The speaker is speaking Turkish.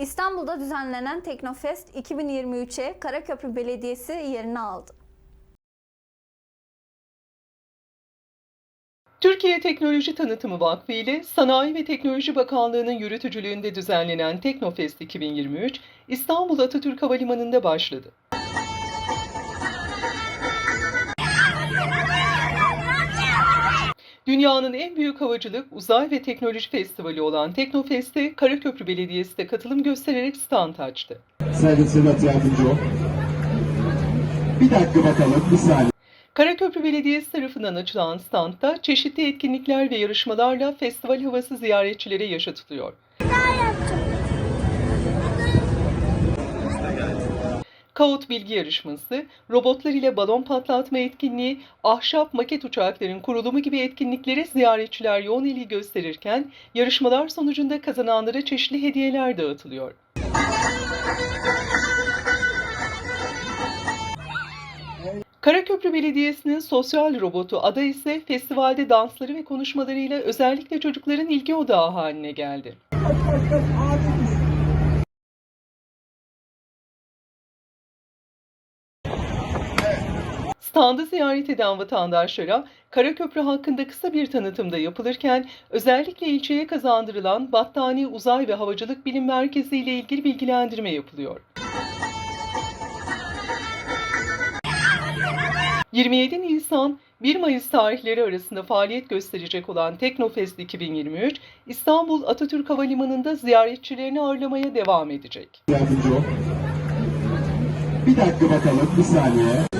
İstanbul'da düzenlenen Teknofest 2023'e Karaköprü Belediyesi yerini aldı. Türkiye Teknoloji Tanıtımı Vakfı ile Sanayi ve Teknoloji Bakanlığı'nın yürütücülüğünde düzenlenen Teknofest 2023, İstanbul Atatürk Havalimanı'nda başladı. Dünyanın en büyük havacılık, uzay ve teknoloji festivali olan Teknofest'e Karaköprü Belediyesi de katılım göstererek stand açtı. Sayın Sedat Yardımcı ol. Bir dakika bakalım, bir saniye. Karaköprü Belediyesi tarafından açılan standta çeşitli etkinlikler ve yarışmalarla festival havası ziyaretçilere yaşatılıyor. Kaut bilgi yarışması, robotlar ile balon patlatma etkinliği, ahşap maket uçakların kurulumu gibi etkinliklere ziyaretçiler yoğun ilgi gösterirken yarışmalar sonucunda kazananlara çeşitli hediyeler dağıtılıyor. Karaköprü Belediyesi'nin sosyal robotu Ada ise festivalde dansları ve konuşmalarıyla özellikle çocukların ilgi odağı haline geldi. Standı ziyaret eden vatandaşlara Karaköprü hakkında kısa bir tanıtımda yapılırken özellikle ilçeye kazandırılan Battaniye Uzay ve Havacılık Bilim Merkezi ile ilgili bilgilendirme yapılıyor. 27 Nisan 1 Mayıs tarihleri arasında faaliyet gösterecek olan Teknofest 2023, İstanbul Atatürk Havalimanı'nda ziyaretçilerini ağırlamaya devam edecek. Bir dakika bakalım, bir saniye.